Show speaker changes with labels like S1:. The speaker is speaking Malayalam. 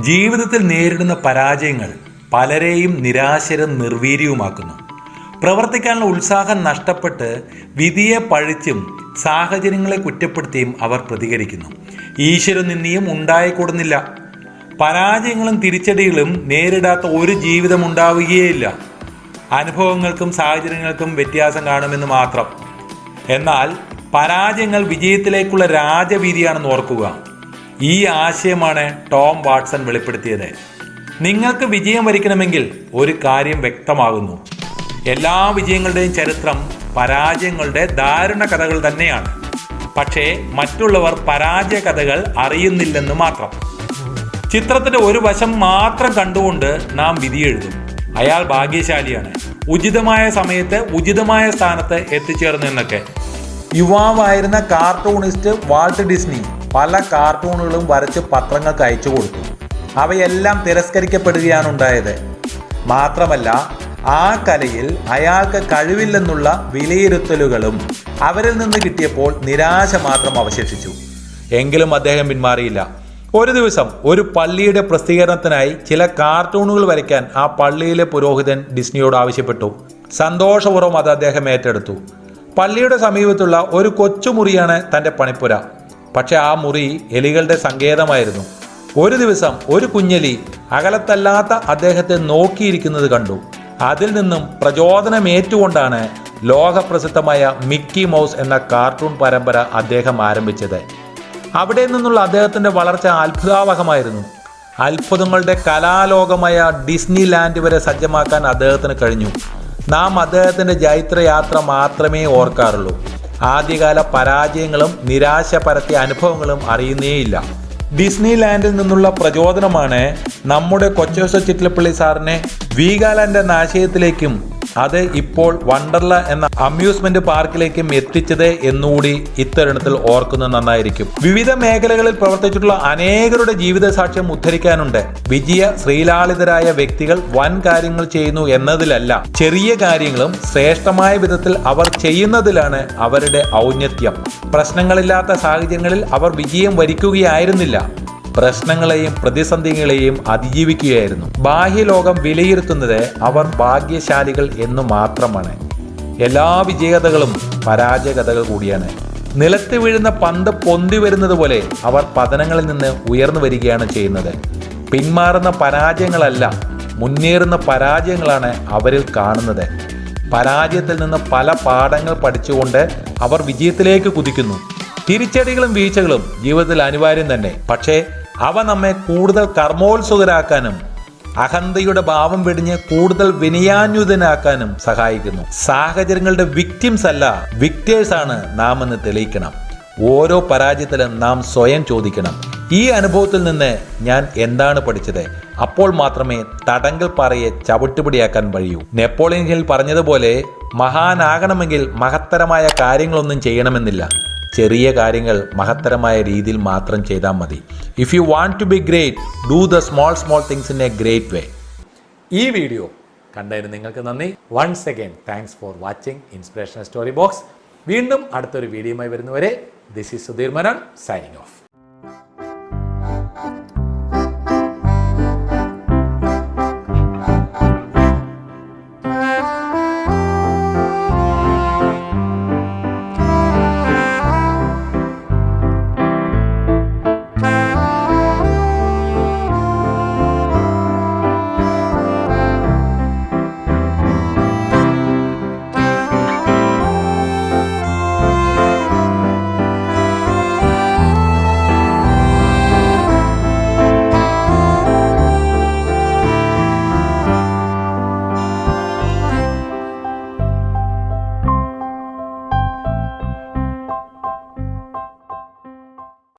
S1: ജീവിതത്തിൽ നേരിടുന്ന പരാജയങ്ങൾ പലരെയും നിരാശരും നിർവീര്യവുമാക്കുന്നു. പ്രവർത്തിക്കാനുള്ള ഉത്സാഹം നഷ്ടപ്പെട്ട് വിധിയെ പഴിച്ചും സാഹചര്യങ്ങളെ കുറ്റപ്പെടുത്തിയും അവർ പ്രതികരിക്കുന്നു. ഈശ്വരൻ നിന്നിയും ഉണ്ടായിക്കൂടുന്നില്ല. പരാജയങ്ങളും തിരിച്ചടികളും നേരിടാത്ത ഒരു ജീവിതം ഉണ്ടാവുകയേയില്ല. അനുഭവങ്ങൾക്കും സാഹചര്യങ്ങൾക്കും വ്യത്യാസം കാണുമെന്ന് മാത്രം. എന്നാൽ പരാജയങ്ങൾ വിജയത്തിലേക്കുള്ള രാജവീതിയാണെന്ന് ഓർക്കുക. ഈ ആശയമാണ് ടോം വാട്സൺ വെളിപ്പെടുത്തിയത്. നിങ്ങൾക്ക് വിജയം വരിക്കണമെങ്കിൽ ഒരു കാര്യം വ്യക്തമാകുന്നു. എല്ലാ വിജയങ്ങളുടെയും ചരിത്രം പരാജയങ്ങളുടെ ദാരുണ കഥകൾ തന്നെയാണ്. പക്ഷേ മറ്റുള്ളവർ പരാജയ കഥകൾ അറിയുന്നില്ലെന്ന് മാത്രം. ചിത്രത്തിന്റെ ഒരു വശം മാത്രം കണ്ടുകൊണ്ട് നാം വിധിയെഴുതും അയാൾ ഭാഗ്യശാലിയാണ്. ഉചിതമായ സമയത്ത് ഉചിതമായ സ്ഥാനത്ത് എത്തിച്ചേർന്നു എന്നൊക്കെ. യുവാവായിരുന്ന കാർട്ടൂണിസ്റ്റ് വാൾട്ട് ഡിസ്നി പല കാർട്ടൂണുകളും വരച്ച് പത്രങ്ങൾക്ക് അയച്ചു കൊടുത്തു. അവയെല്ലാം തിരസ്കരിക്കപ്പെടുകയാണ് ഉണ്ടായത്. മാത്രമല്ല ആ കലയിൽ അയാൾക്ക് കഴിവില്ലെന്നുള്ള വിലയിരുത്തലുകളും അവരിൽ നിന്ന് കിട്ടിയപ്പോൾ നിരാശ മാത്രം അവശേഷിച്ചു. എങ്കിലും അദ്ദേഹം പിന്മാറിയില്ല. ഒരു ദിവസം ഒരു പള്ളിയുടെ പ്രസിദ്ധീകരണത്തിനായി ചില കാർട്ടൂണുകൾ വരയ്ക്കാൻ ആ പള്ളിയിലെ പുരോഹിതൻ ഡിസ്നിയോട് ആവശ്യപ്പെട്ടു. സന്തോഷപൂർവം അത് അദ്ദേഹം ഏറ്റെടുത്തു. പള്ളിയുടെ സമീപത്തുള്ള ഒരു കൊച്ചുമുറിയാണ് തന്റെ പണിപ്പുര. പക്ഷെ ആ മുറി എലികളുടെ സങ്കേതമായിരുന്നു. ഒരു ദിവസം ഒരു കുഞ്ഞലി അകലത്തല്ലാത്ത അദ്ദേഹത്തെ നോക്കിയിരിക്കുന്നത് കണ്ടു. അതിൽ നിന്നും പ്രചോദനമേറ്റുകൊണ്ടാണ് ലോകപ്രസിദ്ധമായ മിക്കി മൗസ് എന്ന കാർട്ടൂൺ പരമ്പര അദ്ദേഹം ആരംഭിച്ചത്. അവിടെ നിന്നുള്ള അദ്ദേഹത്തിന്റെ വളർച്ച അത്ഭുതാവഹമായിരുന്നു. അത്ഭുതങ്ങളുടെ കലാലോകമായ ഡിസ്നി ലാൻഡ് വരെ സജ്ജമാക്കാൻ അദ്ദേഹത്തിന് കഴിഞ്ഞു. നാം അദ്ദേഹത്തിന്റെ ജൈത്രയാത്ര മാത്രമേ ഓർക്കാറുള്ളൂ. ആദ്യകാല പരാജയങ്ങളും നിരാശ പരത്തിയ അനുഭവങ്ങളും അറിയുന്നേയില്ല. ഡിസ്നി ലാൻഡിൽ നിന്നുള്ള പ്രചോദനമാണ് നമ്മുടെ കൊച്ചോസ ചിറ്റിലപ്പള്ളി സാറിനെ വീഗാലാൻഡ് എന്ന ആശയത്തിലേക്കും അത് ഇപ്പോൾ വണ്ടർല എന്ന അമ്യൂസ്മെന്റ് പാർക്കിലേക്കും എത്തിച്ചത് എന്നുകൂടി ഇത്തരുണത്തിൽ ഓർക്കുന്നത് നന്നായിരിക്കും. വിവിധ മേഖലകളിൽ പ്രവർത്തിച്ചിട്ടുള്ള അനേകരുടെ ജീവിത സാക്ഷ്യം ഉദ്ധരിക്കാനുണ്ട്. വിജയ ശ്രീലാളിതരായ വ്യക്തികൾ വൻ കാര്യങ്ങൾ ചെയ്യുന്നു എന്നതിലല്ല. ചെറിയ കാര്യങ്ങളും ശ്രേഷ്ഠമായ വിധത്തിൽ അവർ ചെയ്യുന്നതിലാണ് അവരുടെ ഔന്നത്യം. പ്രശ്നങ്ങളില്ലാത്ത സാഹചര്യങ്ങളിൽ അവർ വിജയം വരിക്കുകയായിരുന്നില്ല. പ്രശ്നങ്ങളെയും പ്രതിസന്ധികളെയും അതിജീവിക്കുകയായിരുന്നു. ബാഹ്യലോകം വിലയിരുത്തുന്നത് അവർ ഭാഗ്യശാലികൾ എന്ന് മാത്രമാണ്. എല്ലാ വിജയകഥകളും പരാജയകഥകൾ കൂടിയാണ്. നിലത്ത് വീഴുന്ന പന്ത് പൊന്തി വരുന്നത് പോലെ അവർ പതനങ്ങളിൽ നിന്ന് ഉയർന്നു വരികയാണ് ചെയ്യുന്നത്. പിന്മാറുന്ന പരാജയങ്ങളല്ല മുന്നേറുന്ന പരാജയങ്ങളാണ് അവരിൽ കാണുന്നത്. പരാജയത്തിൽ നിന്ന് പല പാഠങ്ങൾ പഠിച്ചുകൊണ്ട് അവർ വിജയത്തിലേക്ക് കുതിക്കുന്നു. തിരിച്ചടികളും വീഴ്ചകളും ജീവിതത്തിൽ അനിവാര്യം തന്നെ. പക്ഷേ അവ നമ്മെ കൂടുതൽ കർമ്മോത്സുകരാക്കാനും അഹന്തയുടെ ഭാവം വെടിഞ്ഞ് കൂടുതൽ വിനയാന്യുതനാക്കാനും സഹായിക്കുന്നു. സാഹചര്യങ്ങളുടെ വിക്ടിംസ് അല്ല വിക്ടേഴ്സ് ആണ് നാം എന്ന് തെളിയിക്കണം. ഓരോ പരാജയത്തിലും നാം സ്വയം ചോദിക്കണം. ഈ അനുഭവത്തിൽ നിന്ന് ഞാൻ എന്താണ് പഠിച്ചത്? അപ്പോൾ മാത്രമേ തടങ്കൽ പാറയെ ചവിട്ടുപിടിയാക്കാൻ കഴിയൂ. നെപ്പോളിയൻ ഹിൽ പറഞ്ഞതുപോലെ മഹാനാകണമെങ്കിൽ മഹത്തരമായ കാര്യങ്ങളൊന്നും ചെയ്യണമെന്നില്ല. ചെറിയ കാര്യങ്ങൾ മഹത്തരമായ രീതിയിൽ മാത്രം ചെയ്താൽ മതി. If you want to be great do the small small things in a great way ഈ വീഡിയോ കണ്ടതിന് നിങ്ങൾക്ക് നന്ദി. Once again thanks for watching inspirational story box വീണ്ടും അടുത്തൊരു വീഡിയോയുമായി വരുന്നവരെ this is Sudheer Maran signing off